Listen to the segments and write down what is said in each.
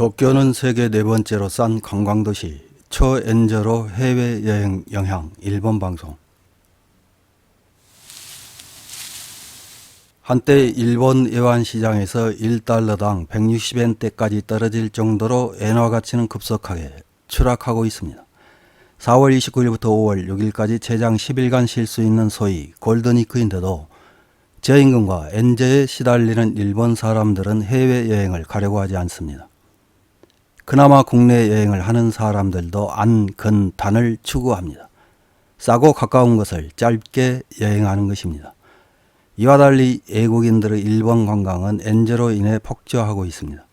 도쿄는 세계 네 번째로 싼 관광도시 초엔저로 해외여행 영향 일본 방송 한때 일본 애완시장에서 1달러당 160엔대까지 떨어질 정도로 엔화 가치는 급속하게 추락하고 있습니다. 4월 29일부터 5월 6일까지 최장 10일간 쉴 수 있는 소위 골든위크인데도 저임금과 엔저에 시달리는 일본 사람들은 해외여행을 가려고 하지 않습니다. 그나마 국내 여행을 하는 사람들도 안, 근, 단을 추구합니다. 싸고 가까운 것을 짧게 여행하는 것입니다. 이와 달리 외국인들의 일본 관광은 엔저로 인해 폭주하고 있습니다.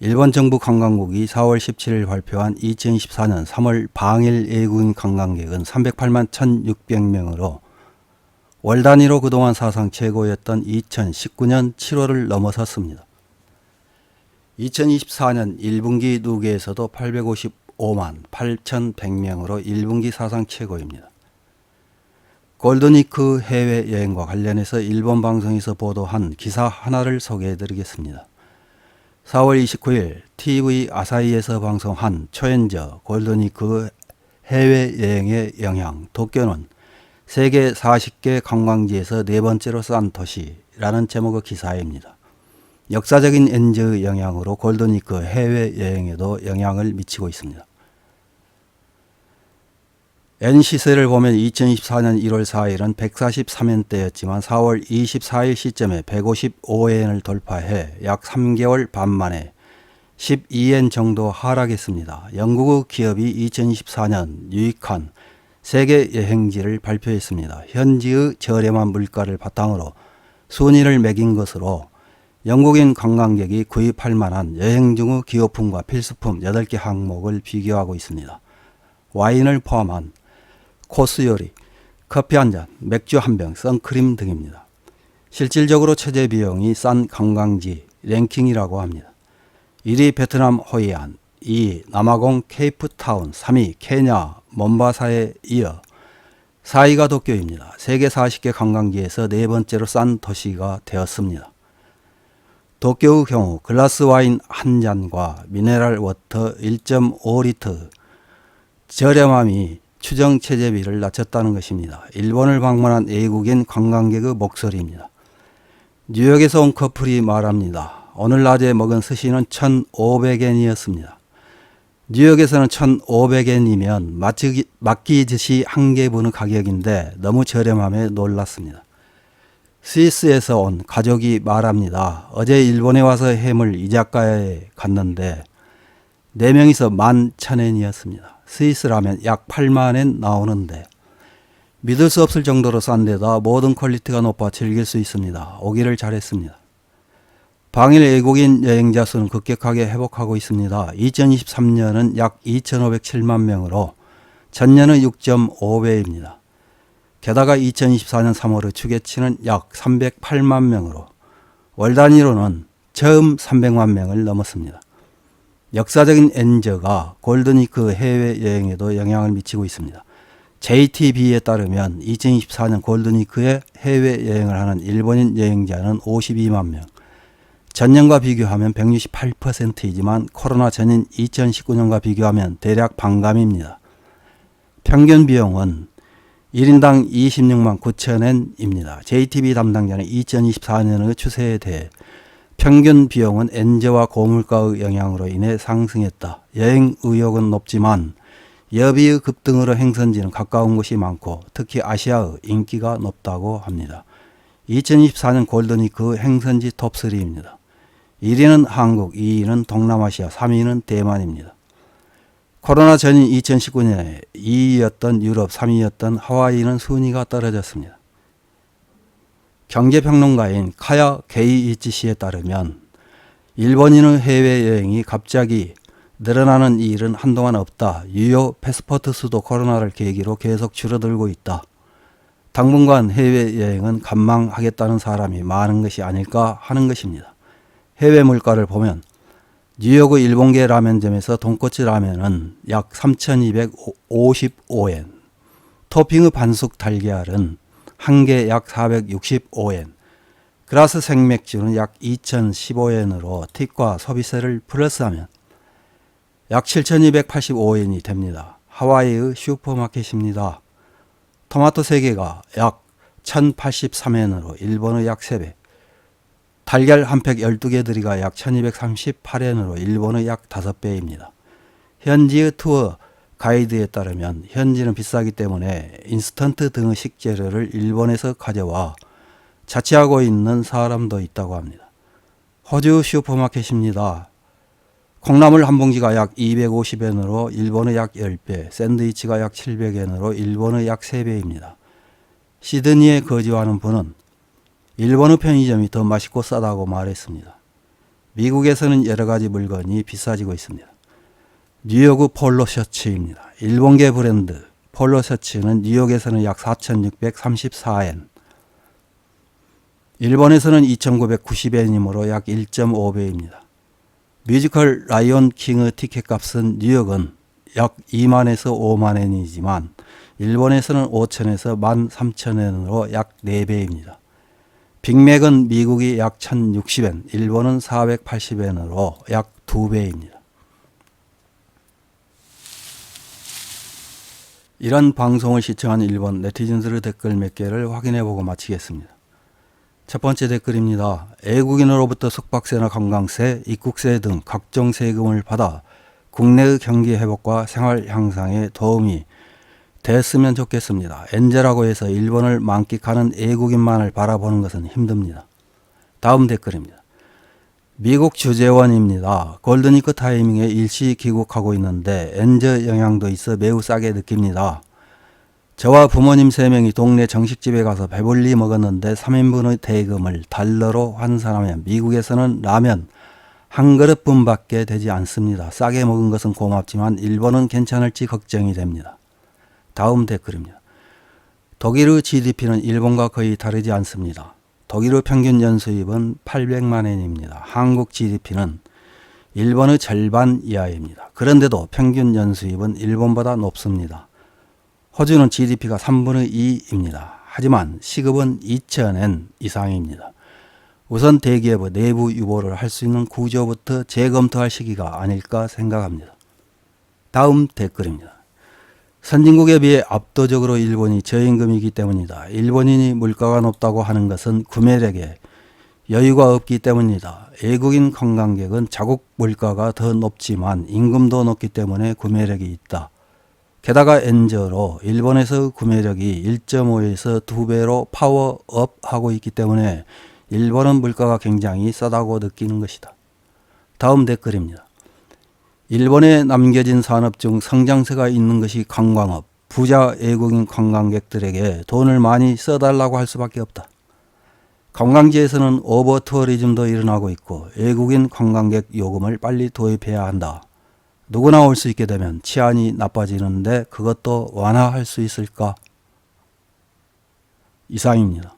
일본 정부 관광국이 4월 17일 발표한 2024년 3월 방일 외국인 관광객은 308만 1,600명으로 월 단위로 그동안 사상 최고였던 2019년 7월을 넘어섰습니다. 2024년 1분기 누계에서도 855만 8,100명으로 1분기 사상 최고입니다. 골든위크 해외여행과 관련해서 일본 방송에서 보도한 기사 하나를 소개해 드리겠습니다. 4월 29일 TV 아사히에서 방송한 초연저 골든위크 해외여행의 영향 도쿄는 세계 40개 관광지에서 네 번째로 싼 도시라는 제목의 기사입니다. 역사적인 엔저의 영향으로 골든위크 해외여행에도 영향을 미치고 있습니다. 엔 시세를 보면 2024년 1월 4일은 143엔대였지만 4월 24일 시점에 155엔을 돌파해 약 3개월 반 만에 12엔 정도 하락했습니다. 영국의 기업이 2024년 유익한 세계 여행지를 발표했습니다. 현지의 저렴한 물가를 바탕으로 순위를 매긴 것으로 영국인 관광객이 구입할 만한 여행 중의 기호품과 필수품 8개 항목을 비교하고 있습니다. 와인을 포함한 코스 요리, 커피 한 잔, 맥주 한 병, 선크림 등입니다. 실질적으로 최저 비용이 싼 관광지 랭킹이라고 합니다. 1위 베트남 호이안, 2위 남아공 케이프타운, 3위 케냐 몬바사에 이어 4위가 도쿄입니다. 세계 40개 관광지에서 네 번째로 싼 도시가 되었습니다. 도쿄의 경우 글라스 와인 한 잔과 미네랄 워터 1.5리터 저렴함이 추정 체제비를 낮췄다는 것입니다. 일본을 방문한 외국인 관광객의 목소리입니다. 뉴욕에서 온 커플이 말합니다. 오늘 낮에 먹은 스시는 1,500엔이었습니다. 뉴욕에서는 1,500엔이면 마치, 맡기듯이 한개 부는 가격인데 너무 저렴함에 놀랐습니다. 스위스에서 온 가족이 말합니다. 어제 일본에 와서 해물 이자카야에 갔는데 4명이서 11,000엔이었습니다. 스위스라면 약 8만엔 나오는데 믿을 수 없을 정도로 싼데다 모든 퀄리티가 높아 즐길 수 있습니다. 오기를 잘했습니다. 방일 외국인 여행자 수는 급격하게 회복하고 있습니다. 2023년은 약 2,507만 명으로 전년의 6.5배입니다. 게다가 2024년 3월의 추계치는 약 308만 명으로 월 단위로는 처음 300만 명을 넘었습니다. 역사적인 엔저가 골든위크 해외여행에도 영향을 미치고 있습니다. JTB에 따르면 2024년 골든위크에 해외여행을 하는 일본인 여행자는 52만 명. 전년과 비교하면 168%이지만 코로나 전인 2019년과 비교하면 대략 반감입니다. 평균 비용은 1인당 26만 9천엔입니다. JTB 담당자는 2024년의 추세에 대해 평균 비용은 엔저와 고물가의 영향으로 인해 상승했다. 여행 의욕은 높지만 여비의 급등으로 행선지는 가까운 곳이 많고 특히 아시아의 인기가 높다고 합니다. 2024년 골든위크 행선지 톱3입니다. 1위는 한국, 2위는 동남아시아, 3위는 대만입니다. 코로나 전인 2019년에 2위였던 유럽, 3위였던 하와이는 순위가 떨어졌습니다. 경제평론가인 카야 게이이치 씨에 따르면 일본인의 해외여행이 갑자기 늘어나는 일은 한동안 없다. 유효 패스포트 수도 코로나를 계기로 계속 줄어들고 있다. 당분간 해외여행은 감망하겠다는 사람이 많은 것이 아닐까 하는 것입니다. 해외 물가를 보면 뉴욕의 일본계 라면점에서 돈코츠 라면은 약 3,255엔, 토핑의 반숙 달걀은 한 개 약 465엔, 그라스 생맥주는 약 2,015엔으로 팁과 소비세를 플러스하면 약 7,285엔이 됩니다. 하와이의 슈퍼마켓입니다. 토마토 3개가 약 1,083엔으로 일본의 약 3배, 달걀 한 팩 12개 들이가 약 1238엔으로 일본의 약 5배입니다. 현지의 투어 가이드에 따르면 현지는 비싸기 때문에 인스턴트 등의 식재료를 일본에서 가져와 자취하고 있는 사람도 있다고 합니다. 호주 슈퍼마켓입니다. 콩나물 한 봉지가 약 250엔으로 일본의 약 10배, 샌드위치가 약 700엔으로 일본의 약 3배입니다. 시드니에 거주하는 분은 일본의 편의점이 더 맛있고 싸다고 말했습니다. 미국에서는 여러 가지 물건이 비싸지고 있습니다. 뉴욕의 폴로 셔츠입니다. 일본계 브랜드 폴로 셔츠는 뉴욕에서는 약 4,634엔, 일본에서는 2,990엔이므로 약 1.5배입니다. 뮤지컬 라이온 킹의 티켓 값은 뉴욕은 약 2만에서 5만 엔이지만 일본에서는 5천에서 1만 3천 엔으로 약 4배입니다. 빅맥은 미국이 약 1060엔, 일본은 480엔으로 약 2배입니다. 이런 방송을 시청한 일본 네티즌들의 댓글 몇 개를 확인해 보고 마치겠습니다. 첫 번째 댓글입니다. 외국인으로부터 숙박세나 관광세, 입국세 등 각종 세금을 받아 국내의 경기 회복과 생활 향상에 도움이 됐으면 좋겠습니다. 엔젤라고 해서 일본을 만끽하는 외국인만을 바라보는 것은 힘듭니다. 다음 댓글입니다. 미국 주재원입니다. 골드니크 타이밍에 일시 귀국하고 있는데 엔저 영향도 있어 매우 싸게 느낍니다. 저와 부모님 3명이 동네 정식집에 가서 배불리 먹었는데 3인분의 대금을 달러로 환산하면 미국에서는 라면 한 그릇분밖에 되지 않습니다. 싸게 먹은 것은 고맙지만 일본은 괜찮을지 걱정이 됩니다. 다음 댓글입니다. 독일의 GDP는 일본과 거의 다르지 않습니다. 독일의 평균 연수입은 800만 엔입니다. 한국 GDP는 일본의 절반 이하입니다. 그런데도 평균 연수입은 일본보다 높습니다. 호주는 GDP가 3분의 2입니다. 하지만 시급은 2,000엔 이상입니다. 우선 대기업의 내부 유보를 할 수 있는 구조부터 재검토할 시기가 아닐까 생각합니다. 다음 댓글입니다. 선진국에 비해 압도적으로 일본이 저임금이기 때문이다. 일본인이 물가가 높다고 하는 것은 구매력에 여유가 없기 때문이다. 외국인 관광객은 자국 물가가 더 높지만 임금도 높기 때문에 구매력이 있다. 게다가 엔저로 일본에서 구매력이 1.5에서 2배로 파워업 하고 있기 때문에 일본은 물가가 굉장히 싸다고 느끼는 것이다. 다음 댓글입니다. 일본에 남겨진 산업 중 성장세가 있는 것이 관광업. 부자 외국인 관광객들에게 돈을 많이 써달라고 할 수밖에 없다. 관광지에서는 오버 투어리즘도 일어나고 있고 외국인 관광객 요금을 빨리 도입해야 한다. 누구나 올 수 있게 되면 치안이 나빠지는데 그것도 완화할 수 있을까? 이상입니다.